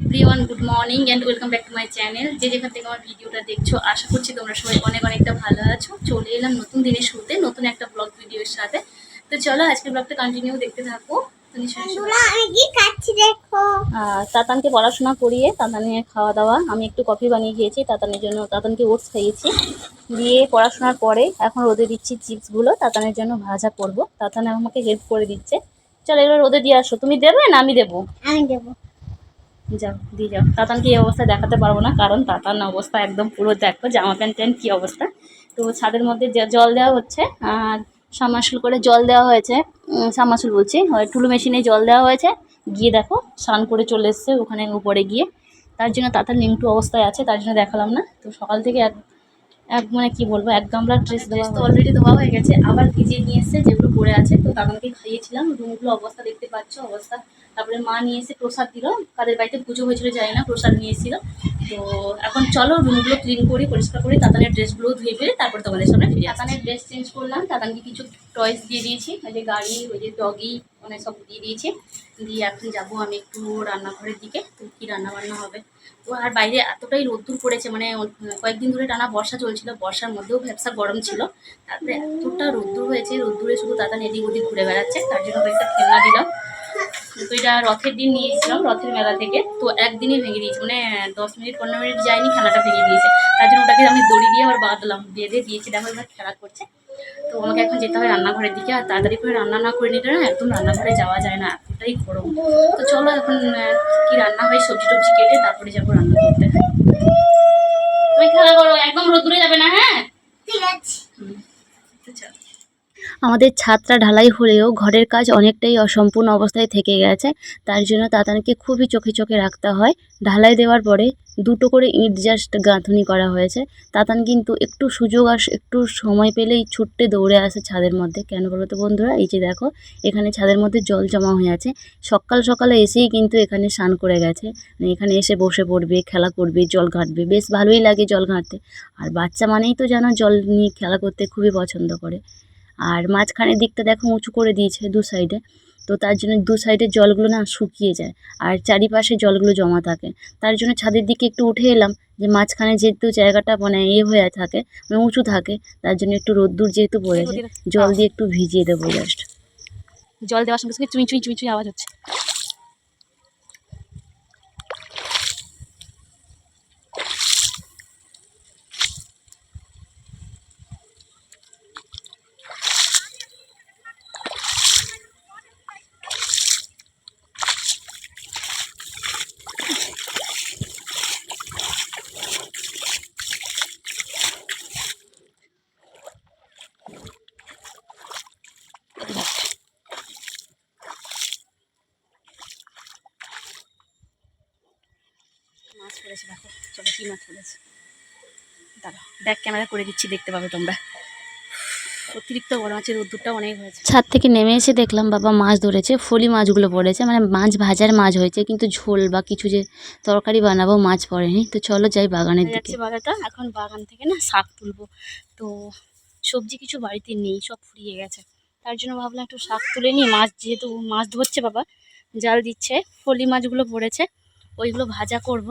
Everyone good morning and welcome back to my channel যে যেখান থেকে আমার ভিডিওটা দেখছ আশা করছি তোমরা সবাই অনেক অনেকটা ভালো আছো। চলে এলাম নতুন দিনের শুরুতে নতুন একটা ব্লগ ভিডিওর সাথে। তো চলো আজকের ব্লগটা কন্টিনিউ দেখতে থাকো। তাতানকে পড়াশোনা করিয়ে তাতানের খাওয়া দাওয়া আমি একটু কফি বানিয়ে খেয়েছি তাতানের জন্য তাতানকে ওটস খাইয়েছি। দিয়ে পড়াশোনার পরে এখন রোদে দিচ্ছি চিপসগুলো তাতানের জন্য ভাজা করব। তাতান আমাকে হেল্প করে দিচ্ছে। চলো এগুলো রোদে দিয়ে আসো। তুমি দেবে না আমি দেবো? আমি দেবো। যাও দিয়ে যাও। তাতানকে এই অবস্থা দেখাতে পারব না, কারণ তাতান অবস্থা একদম পুরো দেখো, জামা প্যান্ট প্যান্ট কী অবস্থা। তো ছাদের মধ্যে জল দেওয়া হচ্ছে, আর সামাসুল করে জল দেওয়া হয়েছে সামাসুল বলছি টুলু মেশিনে জল দেওয়া হয়েছে। গিয়ে দেখো, স্নান করে চলে এসছে ওখানে উপরে গিয়ে। তার জন্য তাতার নিমটু অবস্থায় আছে, তার জন্য দেখালাম না। তো সকাল থেকে এক মানে কি বলব, এক গামলা ড্রেস ড্রেস তো অলরেডি ধোয়া হয়ে গেছে। আবার ভিজিয়ে নিয়ে এসছে যেগুলো পরে আছে, তো তাদেরকে খাইয়েছিলাম। রুমগুলো অবস্থা দেখতে পাচ্ছ, অবস্থা। তারপরে মা নিয়ে এসে প্রসাদ দিল। কাদের বাড়িতে পুজো হয়েছিল, জানি না, প্রসাদ নিয়ে এসেছিল। তো এখন চলো রুমগুলো ক্লিন করি, পরিষ্কার করি তাতানের ড্রেসগুলো ধুয়ে ফেলে, তারপর তোমাদের সামনে তাতানের ড্রেস চেঞ্জ করলাম, তাতানকে কিছু টয়েস দিয়ে দিয়েছি। ওই যে গাড়ি, ওই যে ডগি মানে সব দিয়ে দিয়েছি। দিয়ে এখন যাব আমি একটু রান্নাঘরের দিকে, তো কী রান্না বান্না হবে। তো আর বাইরে এতটাই রোদ্দুর পড়েছে মানে কয়েকদিন ধরে টানা বর্ষা চলছিল, বর্ষার মধ্যেও ব্যবসা গরম ছিল। তারপরে এতটা রোদ্দুর হয়েছে, রোদ্দুরে শুধু দাদা এদিক ওদিক ঘুরে বেড়াচ্ছে, তার জন্য একটা খেলনা দিলাম। তো এটা রথের দিন নিয়েছিলাম, রথের মেলা থেকে। তো একদিনই ভেঙে দিয়েছে মানে দশ মিনিট, পনেরো মিনিট যায়নি খেলাটা ভেঙে দিয়েছে। তার জন্য ওটাকে আমি দড়ি দিয়ে আবার বাঁধলাম, বেঁধে দিয়েছি। দেখো এবার খেলা করছে। তো আমাকে এখন যেতে হবে রান্নাঘরের দিকে, আর তাড়াতাড়ি করে রান্না না করে নিলে না একদম রান্নাঘরে যাওয়া যায় না, এতটাই গরম। তো চলো এখন কি রান্না হয় সবজি টবজি কেটে তারপরে যাব রান্না করতে। তুমি খেলা করো, একদম রোদ্দুরে যাবে না? আমাদের ছাদটা ঢালাই হলেও ঘরের কাজ অনেকটাই অসম্পূর্ণ অবস্থায় থেকে গেছে। তার জন্য তাতানকে খুবই চোখে চোখে রাখতে হয়। ঢালাই দেওয়ার পরে দুটো করে ইট জাস্ট গাঁথনি করা হয়েছে। তাতান কিন্তু একটু সুযোগ আস, একটু সময় পেলেই ছুটতে দৌড়ে আসে ছাদের মধ্যে। কেন বলো তো বন্ধুরা? এই যে দেখো, এখানে ছাদের মধ্যে জল জমা হয়ে আছে। সকাল সকালে এসেই কিন্তু এখানে স্নান করে গেছে। এখানে এসে বসে পড়বে, খেলা করবে, জল ঘাঁটবে। বেশ ভালোই লাগে জল ঘাঁটতে। আর বাচ্চা মানেই তো জানো জল নিয়ে খেলা করতে খুবই পছন্দ করে। আর মাঝখানের দিকটা দেখো উঁচু করে দিয়েছে দু সাইডে তো তার জন্য দু সাইডের জলগুলো না শুকিয়ে যায় আর চারিপাশে জলগুলো জমা থাকে। তার জন্য ছাদের দিকে একটু উঠে এলাম যে মাঝখানে যেহেতু জায়গাটা মানে এ হয়ে থাকে মানে উঁচু থাকে তার জন্য একটু রোদ্দুর যেহেতু পড়েছে জল দিয়ে একটু ভিজিয়ে দেবো জাস্ট জল দেওয়ার সঙ্গে সঙ্গে চুই চুই চুই চুই আওয়াজ হচ্ছে মাছ পড়েছে দেখো চলো কি মাছ পড়েছে দাঁড়াও ব্যাক ক্যামেরা করে দিচ্ছি দেখতে পাবে তোমরা। অতিরিক্ত বড় মাছের রোদ্দুরটা অনেক হয়েছে। ছাদ থেকে নেমে এসে দেখলাম বাবা মাছ ধরেছে ফলি মাছগুলো পড়েছে মানে মাছ ভাজার মাছ হয়েছে কিন্তু ঝোল বা কিছু যে তরকারি বানাবো মাছ পড়েনি। তো চলো যাই বাগানের দিকে। বাগাটা এখন বাগান থেকে না শাক তুলবো। তো সবজি কিছু বাড়িতে নেই সব ফুরিয়ে গেছে। তার জন্য ভাবলাম একটু শাক তুলে নিই মাছ যেহেতু মাছ ধরছে বাবা জাল দিচ্ছে ফলি মাছগুলো পড়েছে ওইগুলো ভাজা করব।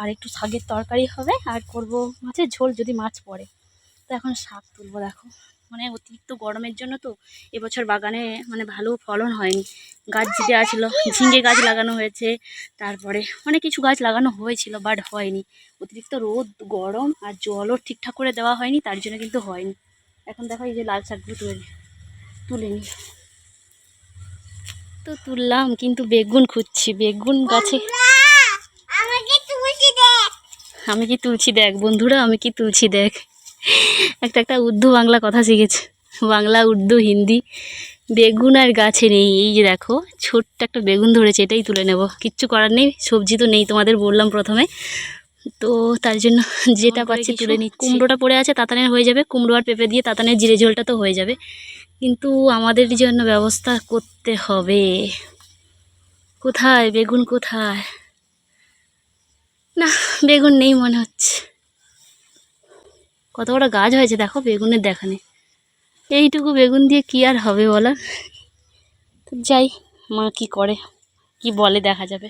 আর একটু শাকের তরকারি হবে, আর করব মাছের ঝোল যদি মাছ পড়ে। তো এখন শাক তুলবো, দেখো। মানে অতিরিক্ত গরমের জন্য তো এবছর বাগানে মানে ভালো ফলন হয়নি। গাছ দেওয়া ছিল ঝিঙে গাছ লাগানো হয়েছে, তারপরে অনেক কিছু গাছ লাগানো হয়েছিল বাট হয়নি। অতিরিক্ত রোদ, গরম আর জলও ঠিকঠাক করে দেওয়া হয়নি, তার জন্য কিন্তু হয়নি। এখন দেখো এই যে লাল শাকগুলো তুলে তুলে নি। তো তুললাম, কিন্তু বেগুন খুঁজছি। বেগুন গাছে আমি কি তুলছি দেখ বন্ধুরা আমি কি তুলছি দেখ। একটা একটা উর্দু বাংলা কথা শিখেছে। বাংলা উর্দু হিন্দি বেগুন আর গাছে নেই। এই যে দেখো ছোট্ট একটা বেগুন ধরেছে এটাই তুলে নেব। কিচ্ছু করার নেই সবজি তো নেই তোমাদের বললাম প্রথমে। তো তার জন্য যেটা পাচ্ছি তুলে নিচ্ছি। কুমড়োটা পড়ে আছে তাতানের হয়ে যাবে। কুমড়ো আর পেঁপে দিয়ে তাতানের জিরে ঝোলটা তো হয়ে যাবে। কিন্তু আমাদের জন্য ব্যবস্থা করতে হবে। কোথায়? বেগুন কোথায়? না, বেগুন নেই মনে হচ্ছে। কত বড় গাছ হয়েছে, দেখো বেগুনের দেখা নেই। এইটুকু বেগুন দিয়ে কি আর হবে বলার তো যাই, মা কি করে, কি বলে দেখা যাবে।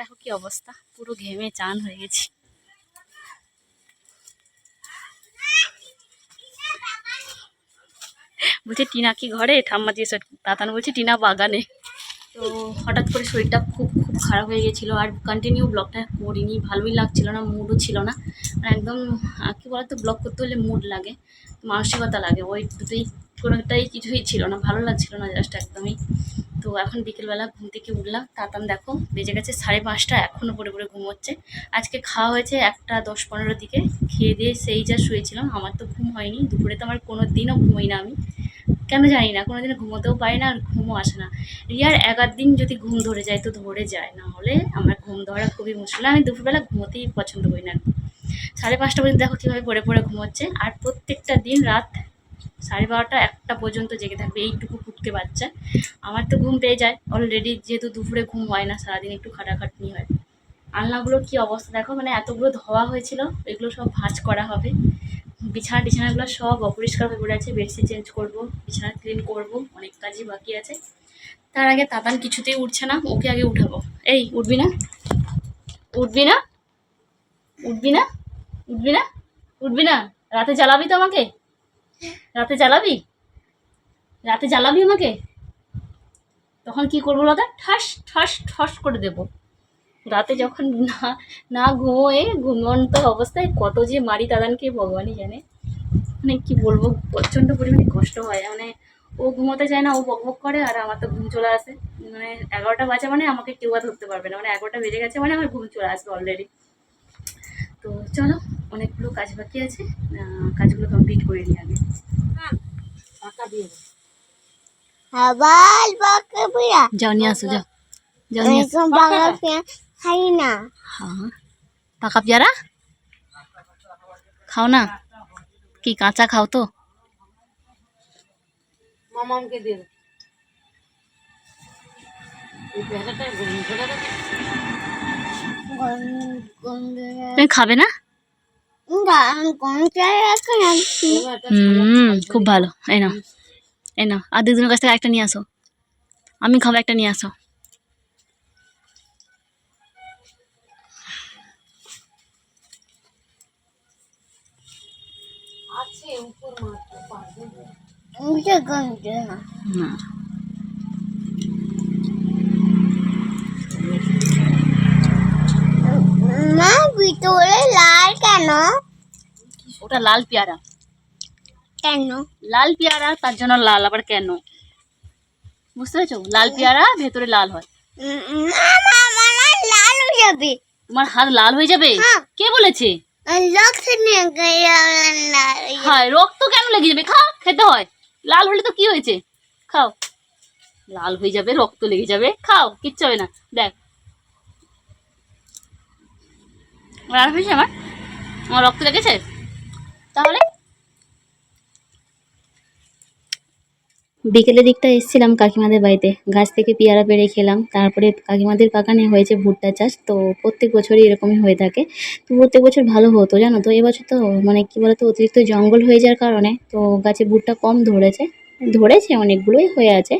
দেখো কি অবস্থা, পুরো ঘেমে চান হয়ে গেছি। বলছে, টিনা কি ঘরে? ঠাম্মা দিয়ে তাতান বলছে, টিনা বাগানে। তো হঠাৎ করে শরীরটা খুব খুব খারাপ হয়ে গেছিল আর কন্টিনিউ ব্লগটা করিনি ভালোই লাগছিল না মুডও ছিল না। আর একদম আহ, কী বলতো ব্লগ করতে হলে মুড লাগে মানসিকতা লাগে ওই দুটোই কোনোটাই কিছুই ছিল না ভালো লাগছিল না জাস্ট একদমই। তো এখন বিকেলবেলা ঘুম থেকে উঠলাম তাতান দেখো বেজে গেছে সাড়ে পাঁচটা এখনও পরে পরে ঘুম হচ্ছে আজকে খাওয়া হয়েছে একটা দশ পনেরো দিকে খেয়ে দিয়ে সেই যা শুয়েছিলাম আমার তো ঘুম হয়নি দুপুরে তো আমার কোনো দিনও ঘুমোই না আমি। কেন জানি না কোনো দিন ঘুমোতেও পারি না আর ঘুমও আসে না। রিয়ার এগার দিন যদি ঘুম ধরে যায় তো ধরে যায় না হলে আমার ঘুম ধরা খুবই মুশকিল। আমি দুপুরবেলা ঘুমোতেই পছন্দ করি না। সাড়ে পাঁচটা পর্যন্ত দেখো কীভাবে পড়ে পড়ে ঘুমোচ্ছে। আর প্রত্যেকটা দিন রাত সাড়ে বারোটা একটা পর্যন্ত জেগে থাকবে, এইটুকু ফুটকে বাচ্চা আমার তো ঘুম পেয়ে যায়। অলরেডি যেহেতু দুপুরে ঘুম হয় না, সারাদিন একটু খাটাখাটনি হয়। আলনাগুলোর কি অবস্থা দেখো? মানে এতগুলো ধোয়া হয়েছিল, এগুলো সব ভাঁজ করা হবে। বিছানা টিছানাগুলো সব অপরিষ্কার হয়ে পড়ে আছে, বেডশিট চেঞ্জ করব, বিছানা ক্লিন করব, অনেক কাজই বাকি আছে। তার আগে তাতান কিছুতেই উঠছে না, ওকে আগে উঠাবো। এই, উঠবি না? উঠবি না? উঠবি না? উঠবি না? উঠবি না? রাতে জ্বালাবি তো আমাকে? রাতে জ্বালাবি? রাতে জ্বালাবি আমাকে? তখন কি করব তো? ঠাস ঠাস ঠাস করে দেবো। রাতে যখন না না ঘুমোয়ে ঘুমন্ত অবস্থায় কত যে মারি দাদানকে ভগবানই জানে। মানে কি বলব প্রচণ্ড পরিমাণে কষ্ট হয়। মানে ও ঘুমোতে চায় না ও বকবক করে আর আমার তো ঘুম চলে আসে। মানে এগারোটা বাজে মানে আমাকে কেউ আর ধরতে পারবে না। মানে এগারোটা বেজে গেছে মানে আমার ঘুম চলে আসবে অলরেডি তো চলো অনেকগুলো কাজ বাকি আছে। কাজগুলো কমপ্লিট করে নিই আগে। যাও নিয়ে আসো যাও। যাও নিয়ে আসো। খাই না হ্যাঁ। পাকা পেয়ারা খাও না? কি কাঁচা খাও তো? মামামকে দিয়ে তুমি খাবে না? হুম খুব ভালো। এই নাও। এই নাও। আর দুজনের কাছ থেকে একটা নিয়ে আসো। আমি খাব একটা নিয়ে আসো। না। মা ভিতরে লাল কেন ওটা লাল পেয়ারা। কেন? লাল পেয়ারা তার জন্য লাল আবার কেন? বুঝতে পেরেছ? লাল পেয়ারা ভেতরে লাল হয়। লাল হয়ে যাবে। তোমার হাত লাল হয়ে যাবে? হ্যাঁ। কে বলেছে? লাল হয়ে। রক্ত কেন লেগে যাবে? খাও, খেতে হয়। লাল হলে তো কি হয়েছে? খাও। লাল হয়ে যাবে, রক্ত লেগে যাবে। খাও, কিচ্ছু হবে না। দেখ। লাল হয়েছে আমার? আমার রক্ত লেগেছে? তাহলে বিকেলের দিকটা এসেছিলাম কাকিমাদের বাড়িতে। গাছ থেকে পেয়ারা পেড়ে খেলাম। তারপরে কাকিমাদের বাগানে হয়েছে ভুট্টা চাষ। তো প্রত্যেক বছরই এরকমই হয়ে থাকে। তো প্রত্যেক বছর ভালো হতো, জানো তো? এবছর তো মানে কি বলতো, অতিরিক্ত জঙ্গল হয়ে যাওয়ার কারণে তো গাছে ভুট্টা কম ধরেছে। ধরেছে, অনেকগুলোই হয়ে আছে।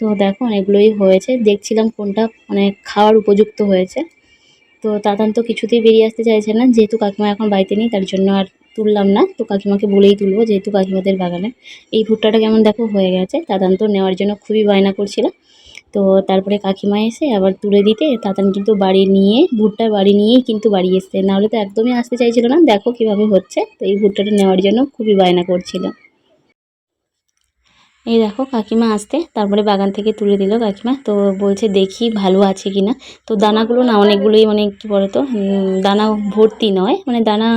তো দেখো, অনেকগুলোই হয়েছে। দেখছিলাম কোনটা মানে খাওয়ার উপযুক্ত হয়েছে। তো তাতান তো কিছুতেই বেরিয়ে আসতে চাইছে না। যেহেতু কাকিমা এখন বাড়িতে নেই, তার জন্য আর তুললাম না। তো কাকিমাকে বলেই তুলবো, যেহেতু কাকিমাদের বাগানে। এই ভুট্টাটা কেমন দেখো? হয়ে গেছে। তাতান তো নেওয়ার জন্য খুবই বায়না করছিলাম। তো তারপরে কাকিমা এসে আবার তুলে দিতে, তাতান কিন্তু বাড়ি নিয়ে, ভুট্টা বাড়ি নিয়েই কিন্তু বাড়ি এসছে। নাহলে তো একদমই আসতে চাইছিল না। দেখো কীভাবে হচ্ছে। তো এই ভুট্টাটা নেওয়ার জন্য খুবই বায়না করছিল এই দেখো কাকিমা আসতে, তারপরে বাগান থেকে তুলে দিল কাকিমা। তো বলছে দেখি ভালো আছে কি না তো দানাগুলো না অনেকগুলোই মানে কী বলতো তো দানা ভর্তি নয় মানে দানা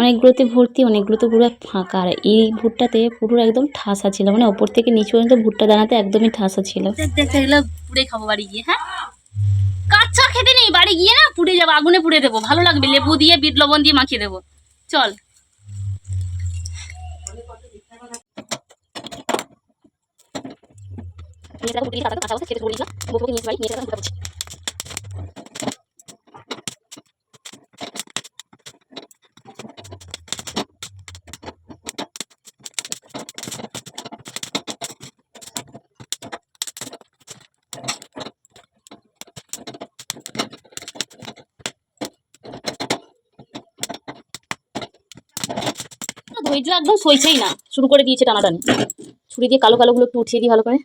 অনেকগুলোতে ভর্তি, অনেকগুলোতে পুরো ফাঁকা। আর এই ভুট্টাতে পুরো একদম ঠাসা ছিল মানে ওপর থেকে নিচু পর্যন্ত ভুট্টা দানাতে একদমই ঠাসা ছিল। পুড়ে খাব বাড়ি গিয়ে হ্যাঁ? কাঁচা খেতে নেই? বাড়ি গিয়ে না পুড়ে যাব, আগুনে পুড়ে দেবো। ভালো লাগবে, লেবু দিয়ে, বিট লবণ দিয়ে মাখিয়ে দেবো। চল। নিয়ে যাব গুটিয়ে কাঁচা অবস্থা নিয়ে নিয়ে যাব ধৈর্য একদম সইছেই না। শুরু করে দিয়েছে টানাটানি। ছুরি দিয়ে কালো কালোগুলো একটু উঠিয়ে দিই ভালো করে।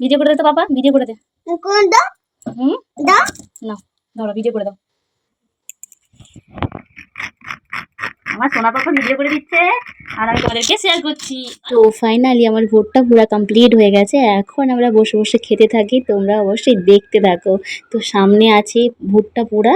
ভিডিও করে দে তো বাবা ভিডিও করে দে। কোন দাও হুম? দাও। না ধরো ভিডিও করে দাও। আমার সোনা পাপা ভিডিও করে দিচ্ছে, আর আমি তোমাদেরকে শেয়ার করছি। তো ফাইনালি আমার ভোটটা পুরো কমপ্লিট হয়ে গেছে, এখন আমরা বসে বসে খেতে থাকি, তোমরা অবশ্যই দেখতে থাকো। তো সামনে আছে ভুট্টা পুরা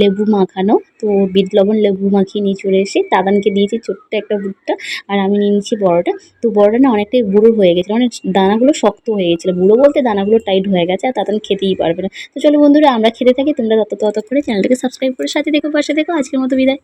লেবু মাখানো, তো বিট লেবু মাখিয়ে নিয়ে চলে এসে দাদানকে দিয়েছি ছোট্ট একটা ভুট্টা, আর আমি নিয়ে নিচ্ছি বড়টা। তো বড়টা না অনেকটাই বুড়ো হয়ে গেছিল, অনেক দানাগুলো শক্ত হয়ে গেছিল। বুড়ো বলতে দানাগুলো টাইট হয়ে গেছে, আর দাদান খেতেই পারবে না। তো চলো বন্ধুরা, আমরা খেতে থাকি, তোমরা তত তত করে চ্যানেলটাকে সাবস্ক্রাইব করে সাথে দেখো, পাশে দেখো। আজকের মতো বিদায়।